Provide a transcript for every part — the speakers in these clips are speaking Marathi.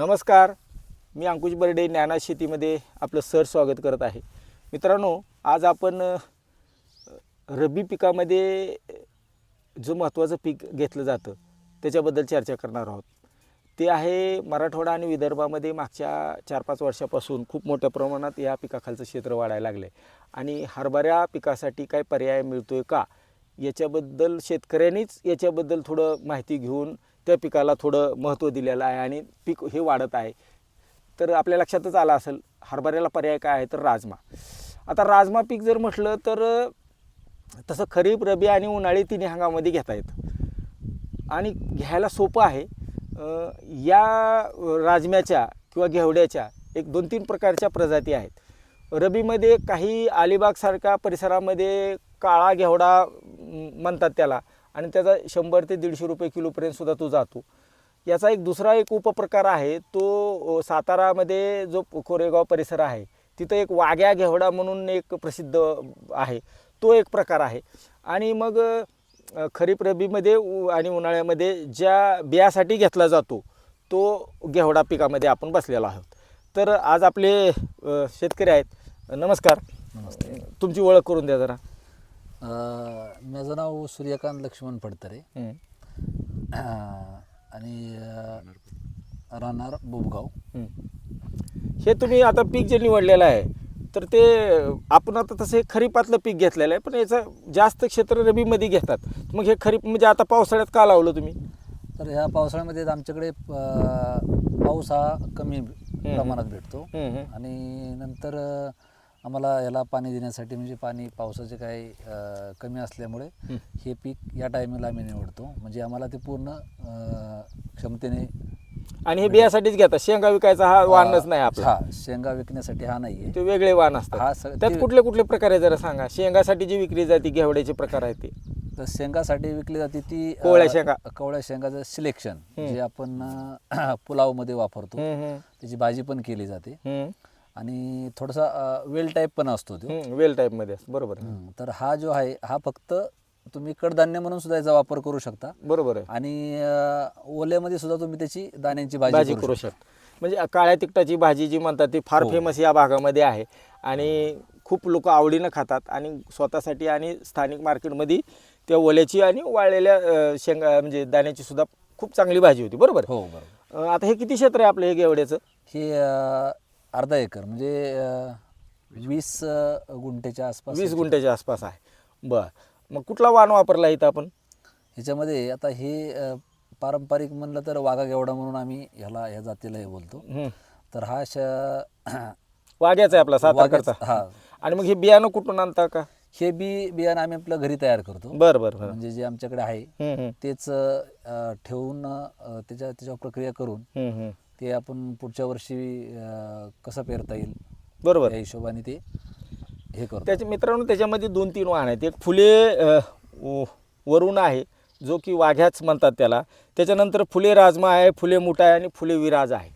नमस्कार. मी अंकुश बर्डे ज्ञाना शेतीमध्ये आपलं सर स्वागत करत आहे. मित्रांनो आज आपण रब्बी पिकामध्ये जो महत्त्वाचं पीक घेतलं जातं त्याच्याबद्दल चर्चा करणार आहोत. ते आहे मराठवाडा आणि विदर्भामध्ये मागच्या चार पाच वर्षापासून खूप मोठ्या प्रमाणात या पिकाखालचं क्षेत्र वाढायला लागलं. आहे आणि हरभऱ्या पिकासाठी काय पर्याय मिळतो आहे का? याच्याबद्दल शेतकऱ्यांनीच याच्याबद्दल थोडं माहिती घेऊन त्या पिकाला थोडं महत्त्व दिलेलं आहे आणि पीक हे वाढत आहे. तर आपल्या लक्षातच आलं असेल हरभऱ्याला पर्याय काय आहे तर राजमा. आता राजमा पीक जर म्हटलं तर तसं खरीप रबी आणि उन्हाळी तिन्ही हंगामामध्ये घेता येतं. आणि घ्यायला सोपं आहे या राजम्याच्या किंवा घेवड्याच्या एक दोन तीन प्रकारच्या प्रजाती आहेत. रबीमध्ये काही अलिबागसारख्या परिसरामध्ये काळा घेवडा म्हणतात त्याला. आणि त्याचा शंभर ते दीडशे रुपये किलोपर्यंत सुद्धा तो जातो. याचा एक दुसरा एक उपप्रकार आहे तो सातारामध्ये जो कोरेगाव परिसर आहे तिथं एक वाघ्या घेवडा म्हणून एक प्रसिद्ध आहे. तो एक प्रकार आहे. आणि मग खरीप रब्बीमध्ये उ- आणि उन्हाळ्यामध्ये ज्या बियासाठी घेतला जातो तो घेवडा पिकामध्ये आपण बसलेलो आहोत. तर आज आपले शेतकरी आहेत. नमस्कार. नमस्ते. तुमची ओळख करून द्या जरा. माझं नाव सूर्यकांत लक्ष्मण फडतरे. आणि राहणार बोबगाव. हं. तुम्ही आता पीक जे निवडलेलं आहे तर ते आपण आता तसं हे खरीपातलं पीक घेतलेलं आहे पण याचं जास्त क्षेत्र रबीमध्ये घेतात. मग हे खरीप म्हणजे आता पावसाळ्यात का लावलं तुम्ही? तर ह्या पावसाळ्यामध्ये आमच्याकडे पाऊस हा कमी प्रमाणात भेटतो. आणि नंतर आम्हाला याला पाणी देण्यासाठी म्हणजे पाणी पावसाचे काही अं, कमी असल्यामुळे हं. पीक या टायमिंगला आम्ही निवडतो. म्हणजे आम्हाला ते पूर्ण अं, क्षमतेने आणि हे बियासाठीच घेतात शेंगा विकायचा हा वाहनच नाही आपला. हा शेंगा विकण्यासाठी हा नाहीये. ते वेगळे वाहन हा असतात सग- त्यात ते- कुठले कुठले प्रकार आहे जरा सांगा. शेंगासाठी जी विक्री जाते घेवड्याचे प्रकार आहेत ते. तर शेंगासाठी विकली जाते ती अ, कोवळ्या शेंगा. कोवळ्या शेंगाचं सिलेक्शन. जे आपण अ, पुलावमध्ये वापरतो. त्याची भाजी पण केली जाते. हं, आणि थोडासा वेल टाईप पण असतो तो. हं, वेल टाईपमध्ये असतं. बरोबर. हम्म. तर हा जो आहे हा फक्त तुम्ही कडधान्य म्हणून सुद्धा याचा वापर करू शकता. बरोबर आहे. आणि अ, ओल्यामध्ये सुद्धा तुम्ही त्याची दाण्यांची भाजी भाजी करू शकतो. म्हणजे काळ्या तिखटाची भाजी जी म्हणतात ती फार हो. फेमस या भागामध्ये आहे. आणि खूप लोक आवडीनं खातात आणि स्वतःसाठी आणि स्थानिक मार्केटमध्ये त्या ओल्याची आणि वाळलेल्या अं, शेंगा म्हणजे दाण्याची सुद्धा खूप चांगली भाजी होती. बरोबर? हो बरोबर. अं, आता हे किती क्षेत्र आहे आपलं हे गेवड्याचं? हे अ, अर्धा एकर म्हणजे अ, वीस अ, गुंठेच्या आसपास वीस गुंठ्याच्या आसपास आहे. बर. मग कुठला वाण वापरला इथं आपण? ह्याच्यामध्ये आता हे अ, पारंपरिक म्हणलं तर वाघा गेवडा म्हणून आम्ही ह्याला ह्या जातीला हे बोलतो. हं. तर हा श वाघ्याचा आहे आपला सातारकडचा वाघ्याचा, हा. आणि मग हे बियाणं कुठून आणता का? हे बी बियाणं आम्ही आपलं घरी तयार करतो. बर बर बर. म्हणजे जे आमच्याकडे आहे हं, हं, तेच अ, ठेवून अ, त्याच्या त्याच्यावर प्रक्रिया करून हं, हं. ते आपण पुढच्या वर्षी अ, कसं पेरता येईल? बरोबर. त्या हिशोबाने ते हे करतो. त्याच्या मित्रांनो त्याच्यामध्ये दोन तीन वाहन आहेत. एक फुले अ, व- वरुण आहे जो की वाघ्याच म्हणतात त्याला. त्याच्यानंतर फुले राजमा आहे फुले मुठा आहे आणि फुले विराज आहे.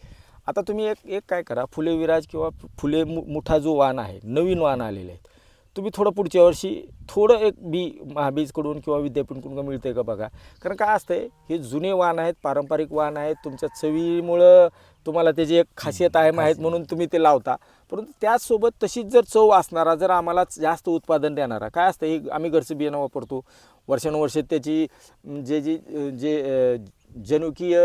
आता तुम्ही एक एक काय करा फुले विराज किंवा फुले मु मुठा जो वाण आहे नवीन वाण आलेले आहेत. तुम्ही थोडं पुढच्या वर्षी थोडं एक बी महाबीजकडून किंवा विद्यापीठकडून मिळतं आहे का बघा. कारण काय असतंय हे जुने वाण आहेत पारंपरिक वाण आहेत तुमच्या चवीमुळं तुम्हाला त्याची एक खासियत आहे माहीत म्हणून तुम्ही ते लावता. परंतु त्याचसोबत तशीच जर चव असणारा जर आम्हाला जास्त उत्पादन देणारा काय असतं हे आम्ही घरचं बियाणं वापरतो. वर्षानुवर्षे त्याची जे जी जे जनुकीय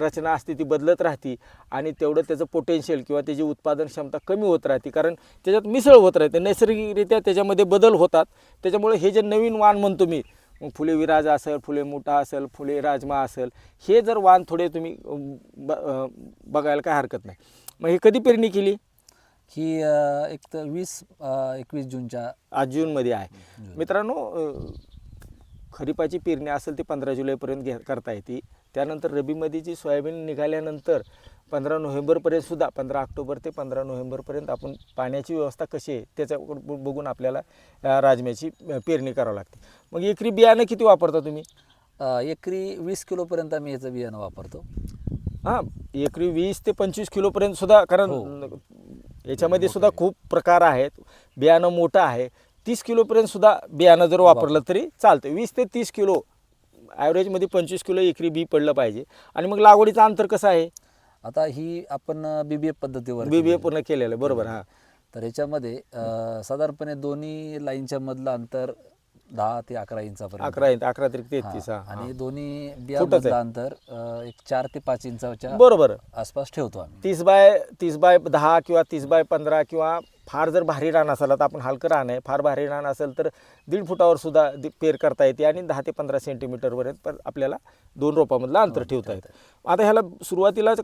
रचना असते ती बदलत राहते आणि तेवढं त्याचं पोटेन्शियल किंवा त्याची उत्पादन क्षमता कमी होत राहते. कारण त्याच्यात मिसळ होत राहते. नैसर्गिकरित्या त्याच्यामध्ये बदल होतात. त्याच्यामुळे हे जे नवीन वाण म्हणतो मी फुले विराज असेल फुले मुठा असेल फुले राजमा असेल हे जर वाण थोडे तुम्ही ब बघायला काय हरकत नाही. मग हे कधी पेरणी केली? ही एक तर वीस एकवीस जूनच्या आज जूनमध्ये आहे. मित्रांनो खरीपाची पेरणी असेल ती पंधरा जुलैपर्यंत घे करता येते. त्यानंतर रबीमध्ये जी सोयाबीन निघाल्यानंतर पंधरा नोव्हेंबरपर्यंत सुद्धा पंधरा ऑक्टोबर ते पंधरा नोव्हेंबरपर्यंत आपण पाण्याची व्यवस्था कशी आहे त्याच्याकडून ब- बघून आपल्याला राजम्याची पेरणी करावं लागते. मग एकरी बियाणं किती वापरता तुम्ही? एकरी वीस किलोपर्यंत आम्ही याचं बियाणं वापरतो. हां एकरी वीस ते पंचवीस किलोपर्यंत सुद्धा कारण हो. याच्यामध्ये सुद्धा खूप प्रकार आहेत. बियाणं मोठं आहे. तीस किलोपर्यंत सुद्धा बियाणं जर वापरलं तरी चालतं वीस ते तीस किलो ॲव्हरेजमध्ये पंचवीस किलो एकरी बी पडलं पाहिजे. आणि मग लागवडीचं अंतर कसं आहे? आता ही आपण बीबीएफ पद्धतीवर बीबीए पूर्ण केलेलं आहे बरोबर हा. तर ह्याच्यामध्ये साधारणपणे दोन्ही लाईनच्या मधलं अंतर दहा ते अकरा इंचापर्यंत. अकरा इंच अकरा तरी तेहतीस आणि दोन्ही बियामधलं. अंतर एक चार ते पाच इंचाच्या बरोबर. आसपास ठेवतो आम्ही. तीस बाय तीस बाय दहा किंवा तीस बाय पंधरा किंवा फार जर भारी रान असेल आता आपण हलकं रान आहे फार भारी रान असेल तर दीड फुटावर सुद्धा पेर करता येते आणि दहा ते पंधरा सेंटीमीटरपर्यंत पण आपल्याला दोन रोपामधलं अंतर ठेवता येतं. आता ह्याला सुरुवातीलाच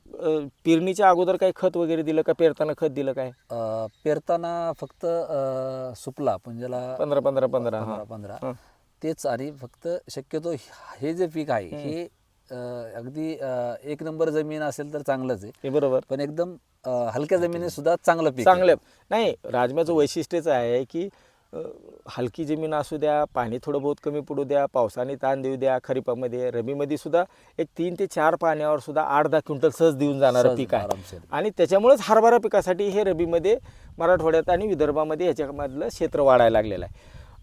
पेरणीच्या अगोदर काही खत वगैरे दिलं का पेरताना खत दिलं काय? पेरताना फक्त सुपला पण ज्याला पंधरा पंधरा पंधरा पंधरा. तेच आणि फक्त शक्यतो हे जे पीक आहे हे अगदी एक नंबर जमीन असेल तर चांगलंच आहे. बरोबर. पण एकदम अं, हलक्या जमिनीत सुद्धा चांगलं पीक आहे. चांगलं. नाही राजम्याचं वैशिष्ट्यच आहे की अ, हलकी जमीन असू द्या पाणी थोडं बहुत कमी पडू द्या पावसाने ताण देऊ द्या खरीपामध्ये रबीमध्ये सुद्धा एक तीन ते चार पाण्यावर सुद्धा आठ दहा क्विंटल सहज देऊन जाणारं सहज, पीक आहे. आरामशीर. आणि त्याच्यामुळेच हरभरा पिकासाठी हे रबीमध्ये मराठवाड्यात आणि विदर्भामध्ये ह्याच्यामधलं क्षेत्र वाढायला लागलेलं आहे.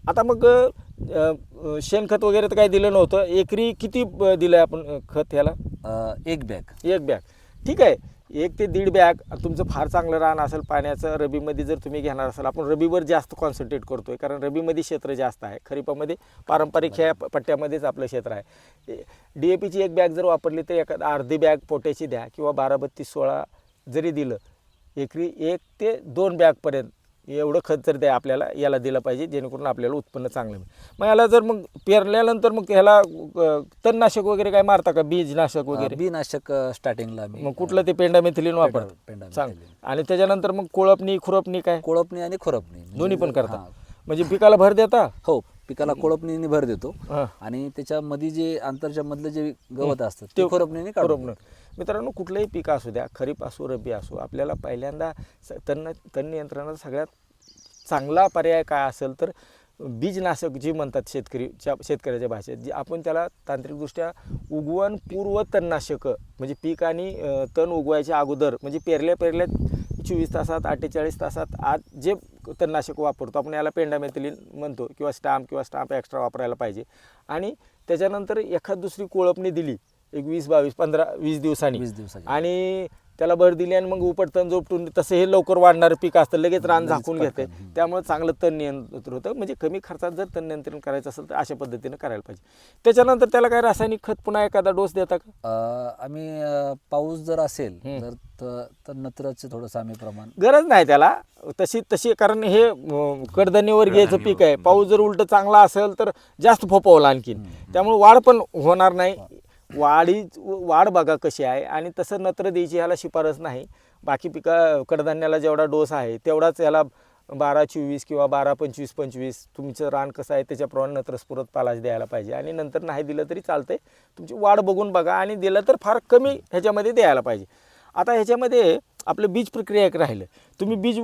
आता मग अ, अ, शेणखत वगैरे तर काही दिलं नव्हतं. एकरी किती अ, दिलं आपण अ, खत ह्याला? अं, एक बॅग. एक बॅग. ठीक आहे. एक ते दीड बॅग तुमचं फार चांगलं रान असेल पाण्याचं रबीमध्ये जर तुम्ही घेणार असाल आपण रबीवर जास्त कॉन्सन्ट्रेट करतो आहे कारण रबीमध्ये क्षेत्र जास्त आहे. खरीपामध्ये पारंपरिक ह्या पट्ट्यामध्येच आपलं क्षेत्र आहे. डी ए पीची एक बॅग जर वापरली तर एखादा अर्धी बॅग पोट्याची द्या किंवा बारा बत्तीस सोळा जरी दिलं एकरी एक ते दोन बॅगपर्यंत एवढं खत जर द्या आपल्याला याला दिलं पाहिजे जेणेकरून आपल्याला उत्पन्न चांगलं मिळेल. मग याला जर मग पेरल्यानंतर मग ह्याला अ, तणनाशक वगैरे काय मारता का? बीजनाशक वगैरे? बीनाशक स्टार्टिंगला आम्ही मग कुठलं ते पेंडामेथिलीन वापर पेंडा सांग आणि त्याच्यानंतर मग कोळपणी खुरपणी काय? कोळपणी आणि खुरपणी. म्हणजे- दोन्ही पण करता. हा. म्हणजे पिकाला भर देता? हो पिकाला कोळपणीने भर देतो. हा. आणि त्याच्यामध्ये जे अंतरच्या मधलं जे गवत असतं ते खुरपणीने काढून खुरपणं. मित्रांनो कुठलंही पीक असू द्या खरीप असो रब्बी असो आपल्याला पहिल्यांदा स- तण तण नियंत्रणाचा सगळ्यात चांगला पर्याय काय असेल तर बीजनाशक जी म्हणतात शेतकरीच्या शेतकऱ्याच्या भाषेत जी आपण त्याला तांत्रिकदृष्ट्या उगवण पूर्व तणनाशकं म्हणजे पीक आणि अ, तण उगवायच्या अगोदर म्हणजे पेरल्या पेरल्या चोवीस तासात अठ्ठेचाळीस तासात आज जे तणनाशक वापरतो. आपण याला पेंडामेथिलीन म्हणतो किंवा स्टाम्प किंवा स्टाम्प एक्स्ट्रा वापरायला पाहिजे. आणि त्याच्यानंतर एखाद दुसरी कोळपणी दिली एक वीस बावीस पंधरा वीस दिवसांनी. वीस दिवसाची. आणि त्याला भर दिली आणि मग उपटतण जोपटून तसं हे लवकर वाढणारं पीक असतं. लगेच रान झाकून घेते. त्यामुळे चांगलं तण नियंत्रण होतं. म्हणजे कमी खर्चात जर तण नियंत्रण करायचं असेल तर अशा पद्धतीनं करायला पाहिजे. त्याच्यानंतर त्याला काय रासायनिक खत पुन्हा एखादा डोस देता का? आम्ही पाऊस जर असेल. तर त- तर नत्राचं थोडंसं आम्ही प्रमाण गरज नाही त्याला. तशी तशी कारण हे कडधान्यवर घ्यायचं पीक आहे. पाऊस जर उलट चांगला असेल तर जास्त फोपावला आणखीन. त्यामुळे वाढ पण होणार नाही. वाढी वाढ बघा कशी आहे. आणि तसं नत्र द्यायची ह्याला शिफारस नाही. बाकी पिका कडधान्याला जेवढा डोस आहे तेवढाच याला बारा चोवीस किंवा बारा पंचवीस पंचवीस तुमचं रान कसं आहे त्याच्याप्रमाणे नत्र स्फुरत पालाश द्यायला पाहिजे. आणि नंतर नाही दिलं तरी चालतंय. तुमची वाढ बघून बघा आणि दिलं तर फार कमी ह्याच्यामध्ये द्यायला पाहिजे. आता ह्याच्यामध्ये आपलं बीज प्रक्रिया एक राहिलं. तुम्ही बीज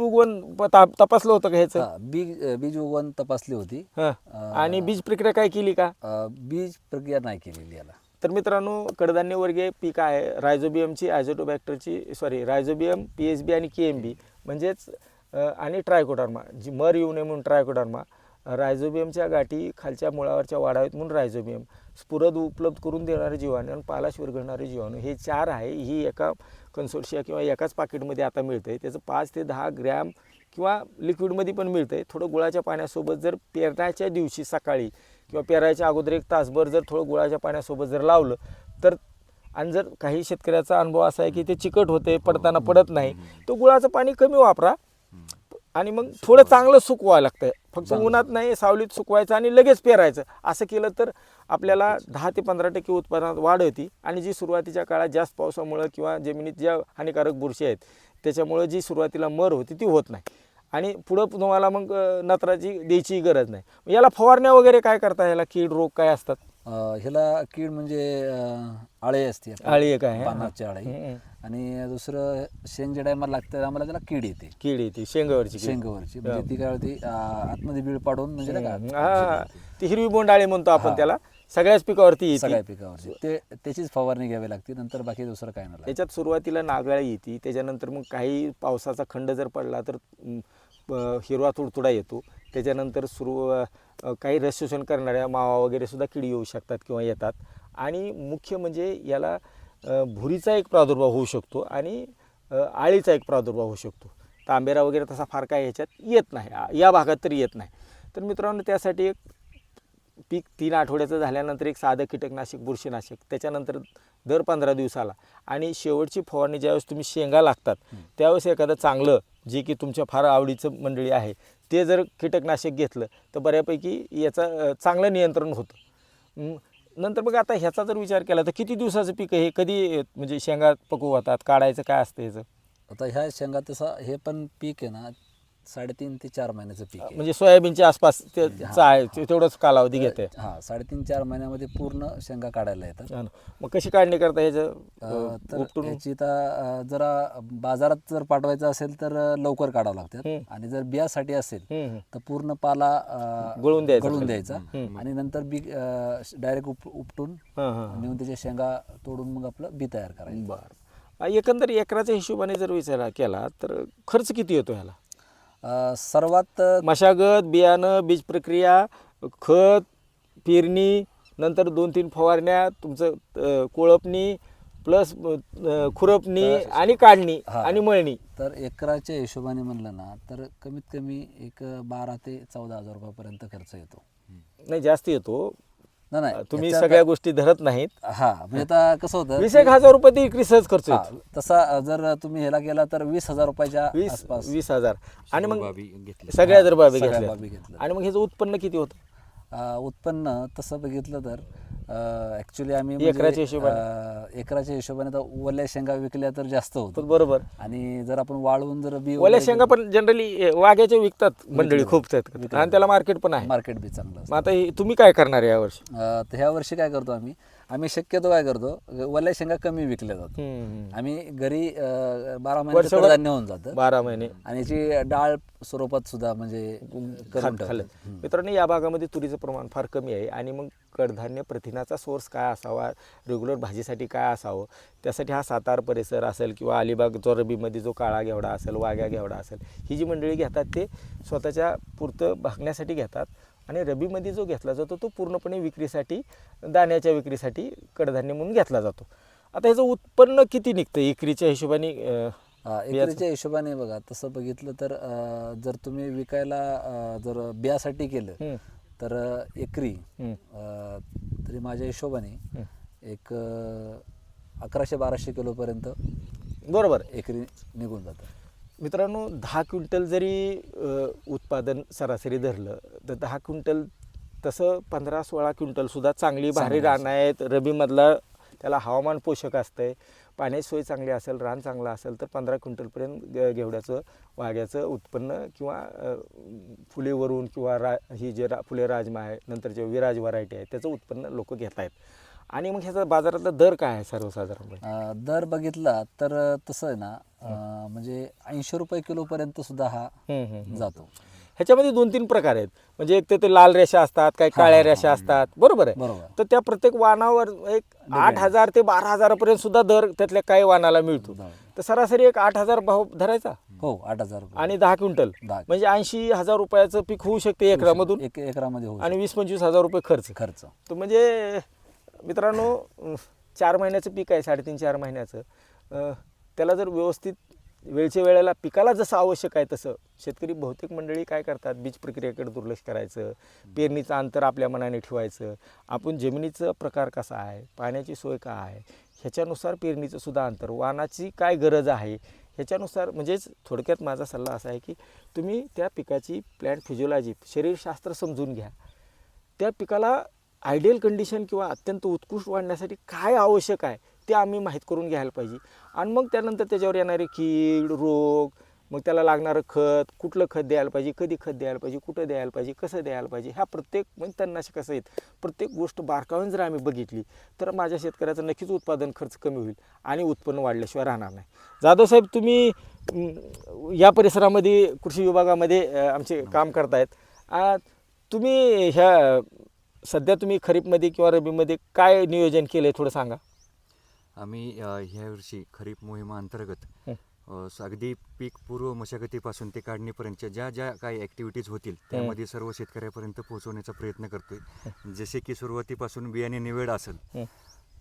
ताप- तपासलं होतं का ह्याचं? बीज बीज उगवण तपासली होती. आणि बीज प्रक्रिया काय केली का? बीज प्रक्रिया नाही केलेली याला. तर मित्रांनो कडधान्यवर्गीय पीक आहे रायझोबियमची आयझोटोबॅक्टरची sorry rhizobium P H B आणि के एम बी. म्हणजेच आणि ट्रायकोडर्मा जी मर येऊ नये म्हणून ट्रायकोडर्मा. रायझोबियमच्या गाठी खालच्या मुळावरच्या वाढावेत म्हणून रायझोबियम. स्फुरद उपलब्ध करून देणारे जीवाणू आणि पालाश विरघळणारे जीवाणू. हे चार आहे ही एका कन्सोर्शिया किंवा एकाच पाकिटमध्ये आता मिळतं आहे त्याचं पाच ते दहा ग्रॅम किंवा लिक्विडमध्ये पण मिळतं आहे थोडं गुळाच्या पाण्यासोबत जर पेरण्याच्या दिवशी सकाळी किंवा पेरायच्या अगोदर एक तासभर जर थोडं गुळाच्या पाण्यासोबत जर लावलं तर आणि जर काही शेतकऱ्याचा अनुभव असा आहे की ते चिकट होते पडताना पडत नाही तो गुळाचं पाणी कमी वापरा. आणि मग थोडं चांगलं सुकवायला लागतं फक्त उन्हात नाही सावलीत सुकवायचं आणि लगेच पेरायचं. असं केलं तर आपल्याला दहा ते पंधरा टक्के उत्पादनात वाढ होती. आणि जी सुरुवातीच्या काळात जास्त पावसामुळं किंवा जमिनीत ज्या हानिकारक बुरशी आहेत त्याच्यामुळं जी सुरुवातीला मर होती ती होत नाही. आणि पुढं तुम्हाला मग नत्राची द्यायची गरज नाही. याला फवारण्या वगैरे काय करता? याला कीड रोग काय असतात? ह्याला कीड म्हणजे आळे असते. आळी एक आहे पानाची आळी. आणि दुसरं शेंग जे टायमाला लागतं आम्हाला त्याला कीड येते. कीड येते शेंगावरची. शेंगावरची. म्हणजे ती काय होती आतमध्ये बीळ पाडून म्हणजे हा. ती हिरवी बोंडाळी म्हणतो आपण हा. त्याला. सगळ्याच पिकावरती सगळ्या पिकावरची ते त्याचीच फवारणी घ्यावी लागते नंतर बाकी दुसरं काय नाही. त्याच्यात सुरुवातीला नागाळी येते त्याच्यानंतर मग काही पावसाचा खंड जर पडला तर हिरवा तुडतुडा येतो. त्याच्यानंतर सुरू काही रस शोषण करणाऱ्या मावा वगैरे सुद्धा किडी येऊ शकतात किंवा येतात. आणि मुख्य म्हणजे याला भुरीचा एक प्रादुर्भाव होऊ शकतो आणि आळीचा एक प्रादुर्भाव होऊ शकतो. तांबेरा वगैरे तसा फार काय ह्याच्यात येत नाही. या भागात तरी येत नाही. तर मित्रांनो त्यासाठी एक पीक तीन आठवड्याचं झाल्यानंतर एक साधं कीटकनाशक बुरशीनाशक त्याच्यानंतर दर पंधरा दिवसाला. आणि शेवटची फवारणी ज्यावेळेस तुम्ही शेंगा लागतात त्यावेळेस एखादं चांगलं जे की तुमच्या फार आवडीचं मंडळी आहे ते जर कीटकनाशक घेतलं तर बऱ्यापैकी याचं चांगलं नियंत्रण होतं. नंतर मग आता ह्याचा जर विचार केला तर किती दिवसाचं पीक आहे? हे कधी म्हणजे शेंगा पकवू होतात? काढायचं काय असतं याचं आता ह्या शेंगा तसा हे पण पीक आहे ना साडेतीन ते चार महिन्याचं पीक आहे. म्हणजे सोयाबीनच्या आसपास ते चा आहे ते- तेवढंच कालावधी घेते. हा साडेतीन चार महिन्यामध्ये पूर्ण शेंगा काढायला येतात. मग कशी काढणी करता ह्याचं अ, अ, तर उपटून? याची तर अ, जरा बाजारात जर पाठवायचं असेल तर अ, लवकर काढावं लागतात. हम्म. आणि जर बियासाठी असेल हम्म, हम्म. तर पूर्ण पाला अ, गळून द्यायचा गळून. द्यायचा. आणि नंतर बी डायरेक्ट उप उपटून हां हां नेऊन त्याच्या शेंगा तोडून मग आपलं बी तयार करायचं. बर. एकंदर एकराच्या हिशोबाने जर विचार केला तर खर्च किती येतो ह्याला? अ, सर्वात मशागत बियाणं बीज प्रक्रिया खत पेरणी नंतर दोन तीन फवारण्या तुमचं अ, कोळपणी प्लस खुरपणी आणि काढणी. आणि मळणी. तर एकराच्या हिशोबाने म्हणलं ना तर कमीत कमी एक बारा ते चौदा हजार रुपयापर्यंत खर्च येतो. नाही जास्त येतो. नाही नाही तुम्ही याच्यात- सगळ्या गोष्टी धरत नाहीत. हा म्हणजे आता कसं होतं वीस एक हजार रुपये ते एकरी सहज खर्च हा, येतो तसा जर तुम्ही ह्याला गेला तर वीस हजार रुपयाच्या वीस आसपास वीस हजार. आणि मग. सगळ्या जर बाबी सगळ्या घेतल्या. आणि मग ह्याचं उत्पन्न किती होतं? अ, उत्पन्न तसं बघितलं तर ऍक्च्युली आम्ही एकराच्या म्हणजे, हिशोबाने? अ, एकराच्या हिशोबाने तर ओल्या शेंगा विकल्या तर जास्त होतं बरोबर. आणि जर आपण वाळवून जर बी ओल्या शेंगा पण जनरली वाघ्याच्या विकतात मंडळी खूप आणि त्याला मार्केट पण आहे. मार्केट बी चांगलं असतं. मग आता हे तुम्ही काय करणार या वर्षी? अ, तर ह्या वर्षी काय करतो आम्ही? आम्ही शक्यतो काय करतो ओल्या शेंगा कमी विकल्या जातात. आम्ही घरी अ, बारा महिने वर्षभर- कडधान्य होऊन जातं. बारा महिने. आणि याची डाळ स्वरूपात सुद्धा म्हणजे करून खात ठेवतो. खाल्लं. मित्रांनो या भागामध्ये तुरीचं प्रमाण फार कमी आहे आणि मग कडधान्य प्रथिनाचा सोर्स काय असावा रेग्युलर भाजीसाठी काय असावं त्यासाठी हा सातार परिसर असेल किंवा अलिबाग जो रबीमध्ये जो काळा घेवडा असेल वाघ्या घेवडा असेल ही जी मंडळी घेतात ते स्वतःच्या पुरतं भागण्यासाठी घेतात. आणि रबीमध्ये जो घेतला जातो तो पूर्णपणे विक्रीसाठी दाण्याच्या विक्रीसाठी कडधान्य म्हणून घेतला जातो. आता ह्याचं उत्पन्न किती निघतं एकरीच्या हिशोबाने एकरीच्या हिशोबाने बघा तसं बघितलं तर जर तुम्ही विकायला जर बियासाठी केलं. तर एकरी तरी माझ्या हिशोबाने एक अकराशे बाराशे किलोपर्यंत बरोबर. एकरी निघून जातं. मित्रांनो दहा क्विंटल जरी उत्पादन सरासरी धरलं तर दहा क्विंटल तसं पंधरा सोळा क्विंटलसुद्धा चांगली भारी रान आहेत. रबीमधला त्याला हवामान पोषक असतंय. पाण्याची सोय चांगली असेल रान चांगलं असेल तर पंधरा क्विंटलपर्यंत गे- घेवड्याचं वाघ्याचं उत्पन्न किंवा फुलेवरून किंवा रा ही जे रा फुले राजमा आहे नंतर जे विराज व्हरायटी आहे त्याचं उत्पन्न लोक घेत आहेत आणि मग ह्याचा बाजारातला दर काय आहे सर्वसाधारणपणे? अ, दर बघितला तर तसं आहे ना अ, म्हणजे ऐंशी रुपये किलोपर्यंत सुद्धा हा हम्म, हम्म, हम्म. जातो. ह्याच्यामध्ये दोन तीन प्रकार आहेत. म्हणजे एक तर ते लाल रेषा असतात काही काळ्या रेषा असतात. बरोबर आहे. बरोबर. तर त्या प्रत्येक वाहनावर एक आठ हजार ते बारा हजारापर्यंत सुद्धा दर त्यातल्या काही वाहनाला मिळतो. तर सरासरी एक आठ हजार भाव धरायचा? हो आठ हजार रुपये. आणि दहा क्विंटल. दहा. म्हणजे ऐंशी हजार रुपयाचं पीक होऊ शकते एकरामधून एक एकरामध्ये होऊ आणि वीस पंचवीस हजार रुपये खर्च. शकतो खर्च. तर म्हणजे मित्रांनो चार महिन्याचं पीक आहे साडेतीन चार महिन्याचं. त्याला जर व्यवस्थित वेळच्या वेळेला पिकाला जसं आवश्यक आहे तसं. शेतकरी बहुतेक मंडळी काय करतात? बीज प्रक्रियेकडे दुर्लक्ष करायचं पेरणीचं अंतर आपल्या मनाने ठेवायचं. आपण जमिनीचं प्रकार कसा आहे? पाण्याची सोय काय आहे? ह्याच्यानुसार पेरणीचं सुद्धा अंतर. वाहनाची काय गरज आहे? ह्याच्यानुसार म्हणजेच थोडक्यात माझा सल्ला असा आहे की तुम्ही त्या पिकाची प्लॅन्ट फिजिओलॉजी शरीरशास्त्र समजून घ्या. त्या पिकाला आयडियल कंडिशन किंवा अत्यंत उत्कृष्ट वाढण्यासाठी काय आवश्यक आहे ते आम्ही माहीत करून घ्यायला पाहिजे. आणि मग त्यानंतर त्याच्यावर येणारे कीड रोग मग त्याला लागणारं खत कुठलं खत द्यायला पाहिजे कधी खत द्यायला पाहिजे कुठं द्यायला पाहिजे कसं द्यायला पाहिजे ह्या प्रत्येक म्हणजे तणनाशक कसं आहेत प्रत्येक गोष्ट बारकावून जर आम्ही बघितली तर माझ्या शेतकऱ्याचं नक्कीच उत्पादन खर्च कमी होईल आणि उत्पन्न वाढल्याशिवाय राहणार नाही. जाधव साहेब तुम्ही या परिसरामध्ये कृषी विभागामध्ये आमचे काम करतायत. तुम्ही ह्या सध्या तुम्ही खरीपमध्ये किंवा रबीमध्ये काय नियोजन केलं आहे थोडं सांगा आम्ही अ, ह्या वर्षी खरीप मोहिमाअंतर्गत हं. अ, स- अगदी पीक पूर्व मशागतीपासून ते काढणीपर्यंतच्या ज्या ज्या काही ॲक्टिव्हिटीज होतील त्यामध्ये सर्व शेतकऱ्यापर्यंत पोहोचवण्याचा प्रयत्न करतोय जसे की सुरुवातीपासून बियाणे निवड असेल हं.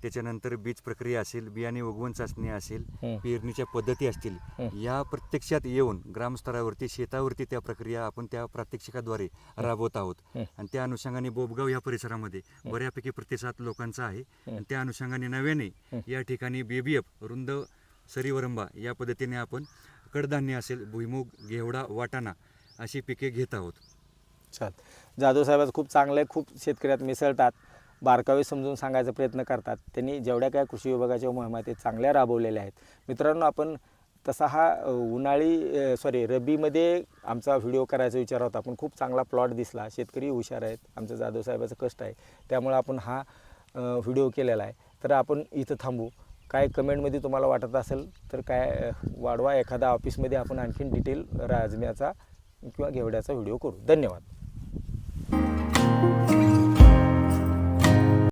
त्याच्यानंतर बीज प्रक्रिया असेल बियाणे उगवण चाचणी असेल. पेरणीच्या पद्धती असतील या प्रत्यक्षात येऊन ग्रामस्तरावरती शेतावरती त्या प्रक्रिया आपण त्या प्रात्यक्षिकाद्वारे राबवत आहोत. आणि त्या अनुषंगाने बोबगाव या परिसरामध्ये बऱ्यापैकी प्रतिसाद लोकांचा आहे. आणि त्या अनुषंगाने नव्याने या ठिकाणी बेबीएफ रुंद सरीवरंबा या पद्धतीने आपण कडधान्य असेल भुईमुग घेवडा वाटाणा अशी पिके घेत आहोत. चाल जाधव साहेबाचं खूप चांगलं आहे खूप शेतकऱ्यात मिसळतात. बारकावे समजून सांगायचा प्रयत्न करतात. त्यांनी जेवढ्या काय कृषी विभागाच्या मोहिमा ते चांगल्या राबवलेल्या आहेत. मित्रांनो आपण तसा हा उन्हाळी सॉरी रब्बीमध्ये आमचा व्हिडिओ करायचा विचार होता. पण खूप चांगला प्लॉट दिसला. शेतकरी हुशार आहेत. आमचं जाधव साहेबाचं कष्ट आहे. त्यामुळे आपण हा व्हिडिओ केलेला आहे. तर आपण इथं थांबू. काय कमेंटमध्ये तुम्हाला वाटत असेल तर काय वाढवा एखादा ऑफिसमध्ये आपण आणखीन डिटेल राजम्याचा किंवा घेवड्याचा व्हिडिओ करू. धन्यवाद.